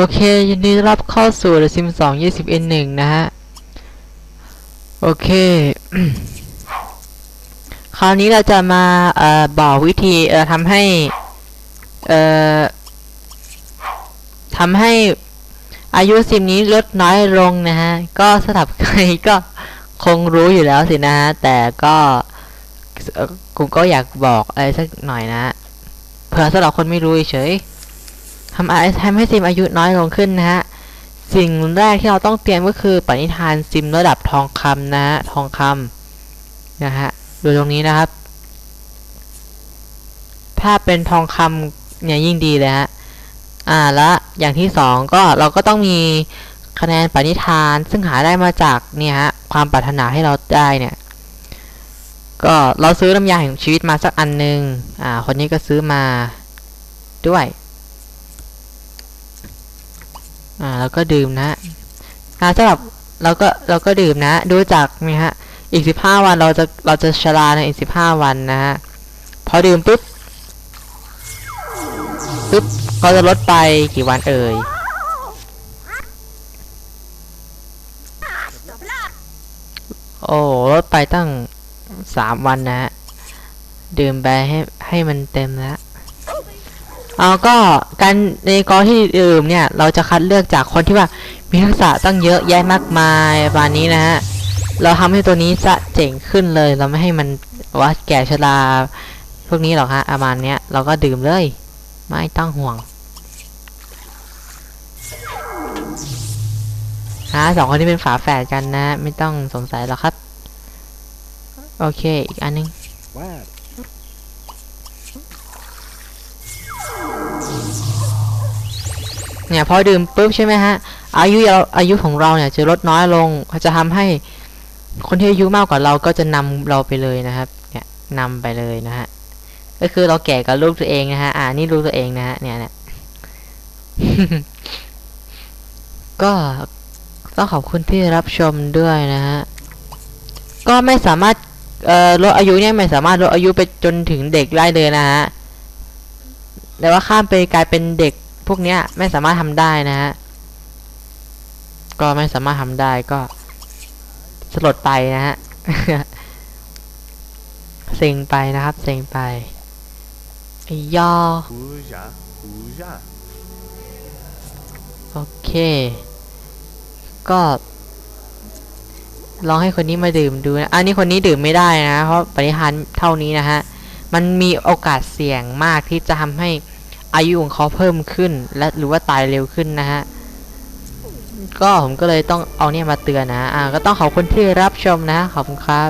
โอเค ยินดีรับเข้าสู่ The Sims 2 20 N 1นะฮะ โอเค คราวนี้เราจะมาเอ่อบอกวิธีเอ่อทำให้เอ่อทำให้อายุซิมนี้ลดน้อยลงนะฮะ ก็สำหรับใครก็คงรู้อยู่แล้วสินะฮะ แต่ก็กูก็อยากบอกอะไรสักหน่อยนะฮะเผื่อสำหรับคนไม่รู้เฉย ทำอะไรทำให้ซิมอายุน้อยลงขึ้นนะฮะสิ่งแรกที่เราต้องเตรียมก็คือปณิธานซิมระดับทองคำนะฮะทองคำนะฮะดูตรงนี้นะครับ ถ้าเป็นทองคำเนี่ยยิ่งดีเลยฮะอ่าและอย่างที่สองก็เราก็ต้องมีคะแนนปณิธานซึ่งหาได้มาจากเนี่ยฮะความปรารถนาให้เราได้เนี่ยก็เราซื้อน้ำยาแห่งชีวิตมาสักอันหนึ่งอ่าคนนี้ก็ซื้อมาด้วย อ่าแล้วก็ดื่มนะฮะอ่าสำหรับเราก็เราก็ดื่มนะ ดูจากนี่ฮะอีกสิบห้าวันเราจะเราจะชราในอีกสิบห้าวันนะฮะพอดื่มปุ๊บปุ๊บก็จะลดไปกี่วันเอ่ยโอ้ลดไปตั้งสามวันนะฮะดื่มไปให้ให้มันเต็มแล้ว เอาก็การในกรณีที่ดื่มเนี่ย เราจะคัดเลือกจากคนที่ว่ามีทักษะตั้งเยอะแยะมากมายประมาณนี้นะฮะเราทำให้ตัวนี้จะเจ๋งขึ้นเลย เราไม่ให้มันว่าแก่ชราพวกนี้หรอกฮะประมาณเนี้ยเราก็ดื่มเลย ไม่ต้องห่วงฮะสองคนที่เป็นฝาแฝดกันนะ ไม่ต้องสงสัยหรอกครับ โอเค อีกอันนึง Wad. เนี่ยพอดื่มปุ๊บใช่ไหมฮะ อายุเราอายุของเราเนี่ยจะลดน้อยลงจะทำให้คนที่อายุมากกว่าเราก็จะนำเราไปเลยนะครับ เนี่ยนำไปเลยนะฮะ ก็คือเราแก่กับลูกตัวเองนะฮะ อ่านี่ลูกตัวเองนะฮะ เนี่ยเนี่ยก็ต้องขอบคุณที่รับชมด้วยนะฮะ ก็ไม่สามารถเอ่อลดอายุเนี่ยไม่สามารถลดอายุไปจนถึงเด็กได้เลยนะฮะ แต่ว่าข้ามไปกลายเป็นเด็ก พวกเนี้ยไม่สามารถทำได้นะฮะก็ไม่สามารถทำได้ก็สลดไปนะฮะเซ็งไปนะครับเซ็งไปไอ้ย่อ Huja. Huja. โอเค ก็ ลองให้คนนี้มาดื่มดูนะอันนี้คนนี้ดื่มไม่ได้นะ เพราะปริหารเท่านี้นะฮะ มันมีโอกาสเสี่ยงมากที่จะทำให้ อายุของเขาเพิ่มขึ้น และหรือว่าตายเร็วขึ้นนะฮะก็ผมก็เลยต้องเอาเนี่ยมาเตือนนะอ่าก็ต้องขอบคุณที่รับชมนะขอบคุณครับ